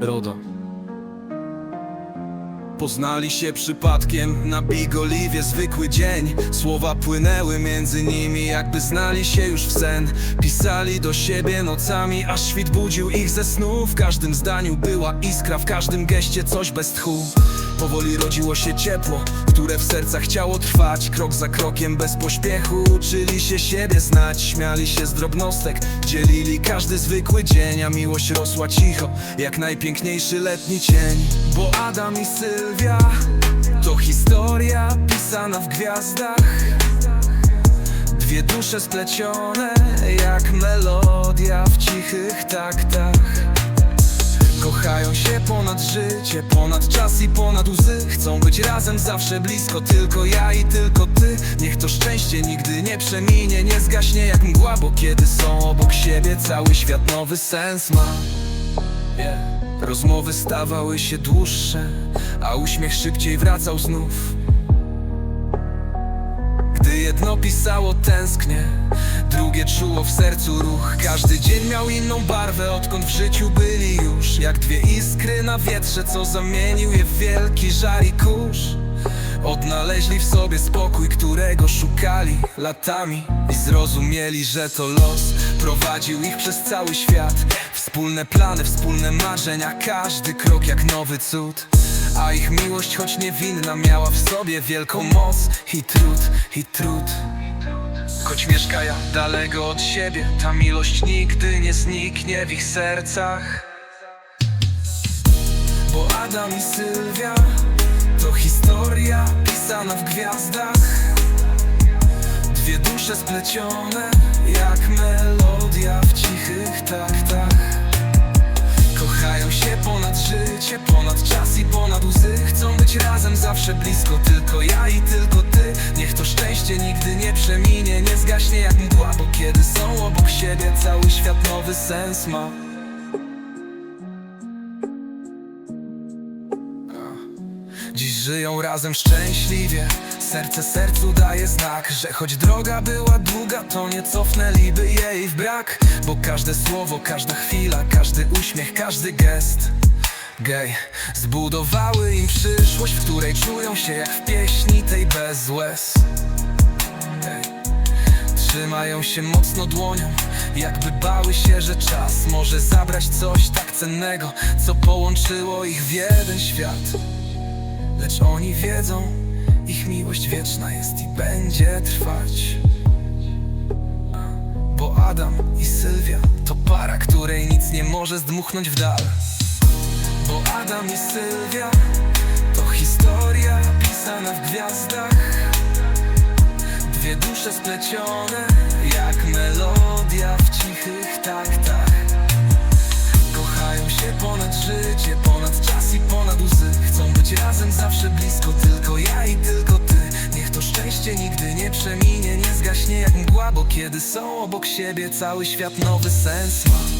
Rodo. Poznali się przypadkiem na Big Oliwie zwykły dzień. Słowa płynęły między nimi jakby znali się już w sen. Pisali do siebie nocami, aż świt budził ich ze snu. W każdym zdaniu była iskra, w każdym geście coś bez tchu Powoli rodziło się ciepło, które w sercach chciało trwać. Krok za krokiem bez pośpiechu uczyli się siebie znać. Śmiali się z drobnostek, dzielili każdy zwykły dzień A miłość rosła cicho, jak najpiękniejszy letni cień. Bo Adam i Sylwia to historia pisana w gwiazdach. Dwie dusze splecione jak melodia w cichych taktach ponad życie, ponad czas i ponad łzy. Chcą być razem zawsze blisko, tylko ja i tylko ty. Niech to szczęście nigdy nie przeminie, nie zgaśnie jak mgła Bo kiedy są obok siebie, cały świat nowy sens ma. Rozmowy stawały się dłuższe, a uśmiech szybciej wracał znów. Gdy jedno pisało tęsknie, drugie czuło w sercu ruch. Każdy dzień miał inną barwę, odkąd w życiu byli już Jak dwie iskry na wietrze, co zamienił je w wielki żar i kurz. Odnaleźli w sobie spokój, którego szukali latami I zrozumieli, że to los prowadził ich przez cały świat. Wspólne plany, wspólne marzenia, każdy krok jak nowy cud. A ich miłość, choć niewinna, miała w sobie wielką moc I trud, i trud. Choć mieszkają daleko od siebie Ta miłość nigdy nie zniknie w ich sercach Bo Adam i Sylwia to historia pisana w gwiazdach. Dwie dusze splecione jak melodia w cichych taktach. Kochają się ponad życie, ponad czas i ponad łzy. Chcą być razem zawsze blisko, tylko ja i tylko ty. Niech to szczęście nigdy nie przeminie, nie zgaśnie jak mgła Bo kiedy są obok siebie, cały świat nowy sens ma żyją razem szczęśliwie. Serce sercu daje znak Że choć droga była długa To nie cofnęliby jej w brak. Bo każde słowo, każda chwila Każdy uśmiech, każdy gest Gej, zbudowały im przyszłość W której czują się jak w pieśni tej bez łez. Ej. Trzymają się mocno dłonią Jakby bały się, że czas Może zabrać coś tak cennego Co połączyło ich w jeden świat Lecz oni wiedzą, ich miłość wieczna jest i będzie trwać. Bo Adam i Sylwia to para, której nic nie może zdmuchnąć w dal. Bo Adam i Sylwia to historia pisana w gwiazdach. Dwie dusze splecione jak melodia w cichych taktach szczęście nigdy nie przeminie, nie zgaśnie jak mgła Bo kiedy są obok siebie, cały świat nowy sens ma